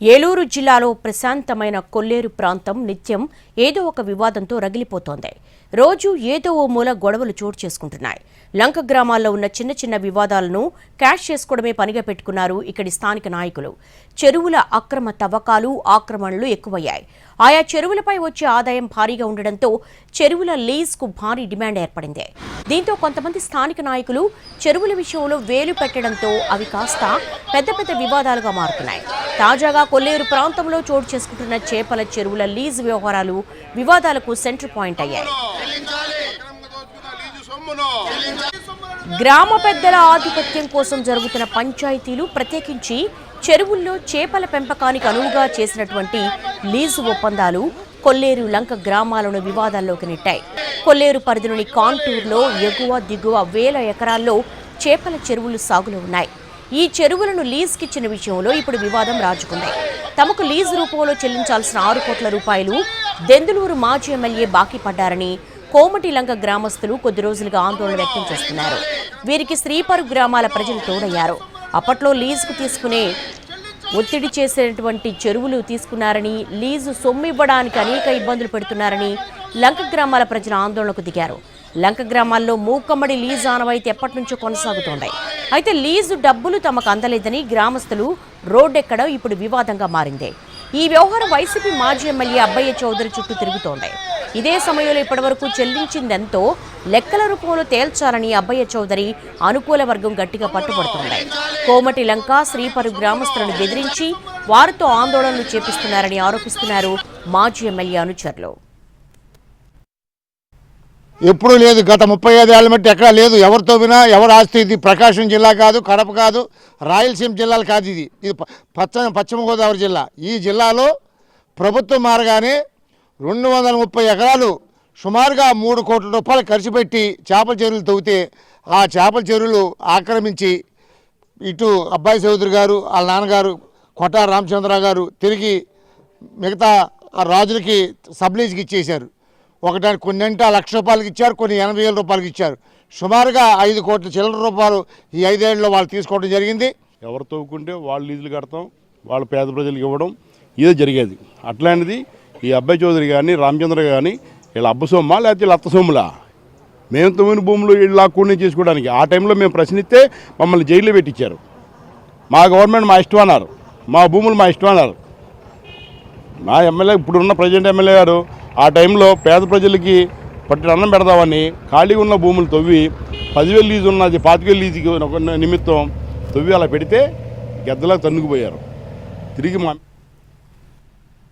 ఏలూరు జిల్లాలో ప్రశాంతమైన కొల్లేరు ప్రాంతం నిత్యం ఏదో ఒక వివాదంతో రగిలిపోతోంది. రోజు ఏదో ఓ మూల గొడవలు చోటు చేసుకుంటున్నాయి. లంక గ్రామాల్లో ఉన్న చిన్న చిన్న వివాదాలను క్యాష్ చేసుకోవడమే పనిగా పెట్టుకున్నారు ఇక్కడి స్థానిక నాయకులు. చెరువుల అక్రమ తవ్వకాలు ఆక్రమణలు ఎక్కువయ్యాయి. ఆయా చెరువులపై వచ్చే ఆదాయం భారీగా ఉండడంతో చెరువుల లీజ్కు భారీ డిమాండ్ ఏర్పడింది. దీంతో కొంతమంది స్థానిక నాయకులు చెరువుల విషయంలో వేలు పెట్టడంతో అవి కాస్త పెద్ద పెద్ద వివాదాలుగా మారుతున్నాయి. తాజాగా కొల్లేరు ప్రాంతంలో చోటు చేసుకుంటున్న చేపల చెరువుల లీజ్ వ్యవహారాలు వివాదాలకు సెంటర్ పాయింట్ అయ్యాయి. గ్రామ పెద్దల ఆధిపత్యం కోసం జరుగుతున్న పంచాయతీలు ప్రత్యేకించి చెరువుల్లో చేపల పెంపకానికి అనువుగా చేసినటువంటి లీజు ఒప్పందాలు కొల్లేరు లంక గ్రామాలను వివాదాల్లోకి నెట్టాయి. కొల్లేరు పరిధిలోని కాంటూర్లో ఎగువ దిగువ వేల ఎకరాల్లో చేపల చెరువులు సాగులో ఉన్నాయి. ఈ చెరువులను లీజుకిచ్చిన విషయంలో ఇప్పుడు వివాదం రాజుకుంది. తమకు లీజు రూపంలో చెల్లించాల్సిన ఆరు కోట్ల రూపాయలు దెందులూరు మాజీ ఎమ్మెల్యే బాకీ పడ్డారని కోమటిలంక గ్రామస్తులు కొద్ది రోజులుగా ఆందోళన వ్యక్తం చేస్తున్నారు. వీరికి శ్రీపరు గ్రామాల ప్రజలు తోడయ్యారు. అప్పట్లో లీజుకు తీసుకునే ఒత్తిడి చేసేటువంటి చెరువులు తీసుకున్నారని లీజు సొమ్ము ఇవ్వడానికి అనేక ఇబ్బందులు పెడుతున్నారని లంక గ్రామాల ప్రజలు ఆందోళనకు దిగారు. లంక గ్రామాల్లో మూకమ్మడి లీజు ఆనవాయితీ ఎప్పటి నుంచో కొనసాగుతోంది. అయితే లీజు డబ్బులు తమకు అందలేదని గ్రామస్తులు రోడ్డెక్కడం ఇప్పుడు వివాదంగా మారింది. ఈ వ్యవహారం వైసీపీ మాజీ ఎమ్మెల్యే అబ్బయ్య చౌదరి చుట్టూ తిరుగుతోంది. ఇదే సమయంలో ఇప్పటివరకు చెల్లించిందెంతో లెక్కల రూపంలో తేల్చాలని అబ్బయ్య చౌదరి అనుకూల వర్గం గట్టిగా పట్టుబడుతోంది. కోమటి లంక శ్రీపరు గ్రామస్తులను బెదిరించి వారితో ఆందోళనలు చేపిస్తున్నారని ఆరోపిస్తున్నారు మాజీ ఎమ్మెల్యే అనుచరులు. ఎప్పుడూ లేదు. గత ముప్పై ఐదు ఏళ్ళ మట్టి ఎక్కడా లేదు. ఎవరితో వినా ఎవరు ఆస్తి ఇది? ప్రకాశం జిల్లా కాదు కడప కాదు రాయలసీమ జిల్లాలు కాదు ఇది. ఇది పచ్చ పశ్చిమ గోదావరి జిల్లా. ఈ జిల్లాలో ప్రభుత్వం మారగానే రెండు వందల ముప్పై ఎకరాలు సుమారుగా మూడు కోట్ల రూపాయలు ఖర్చు పెట్టి చేపల చెరువులు తవ్వితే ఆ చేపల చెరువులు ఆక్రమించి ఇటు అబ్బాయి చౌదరి గారు వాళ్ళ నాన్నగారు కొట్టార రామచంద్రరావు గారు తిరిగి మిగతా ఆ రాజులకి సబ్లీజ్కి ఇచ్చేశారు. ఒకటి అంటే లక్ష రూపాయలకి ఇచ్చారు కొన్ని ఎనభై వేల రూపాయలకి ఇచ్చారు. సుమారుగా ఐదు కోట్ల చిల్లర రూపాయలు ఈ ఐదేళ్ళలో వాళ్ళు తీసుకోవడం జరిగింది. ఎవరు తవ్వుకుంటే వాళ్ళు లీజులు కడతాం వాళ్ళ పేద ప్రజలకు ఇవ్వడం ఇదే జరిగేది. అట్లాంటిది ఈ అబ్బాయి చౌదరి కానీ రామచంద్ర కానీ వీళ్ళ అబ్బసొమ్మా లేకపోతే వీళ్ళ అత్త సొమ్ములా? మేము తొమ్మిది భూములు వీళ్ళు లాక్కుని చేసుకోవడానికి. ఆ టైంలో మేము ప్రశ్నిస్తే మమ్మల్ని జైల్లో పెట్టించారు మా గవర్నమెంట్ మా ఇష్టం అన్నారు. మా భూములు మా ఇష్టం అన్నారు. మా ఎమ్మెల్యే ఇప్పుడున్న ప్రజెంట్ ఎమ్మెల్యే గారు ఆ టైంలో పేద ప్రజలకి పట్టిన అన్నం పెడదామని ఖాళీగా ఉన్న భూములు తవ్వి పదివేలు లీజు ఉన్నది పాతికేలు లీజుకి ఒక నిమిత్తం తవ్వి అలా పెడితే గద్దలా తన్నుకుపోయారు. తిరిగి మా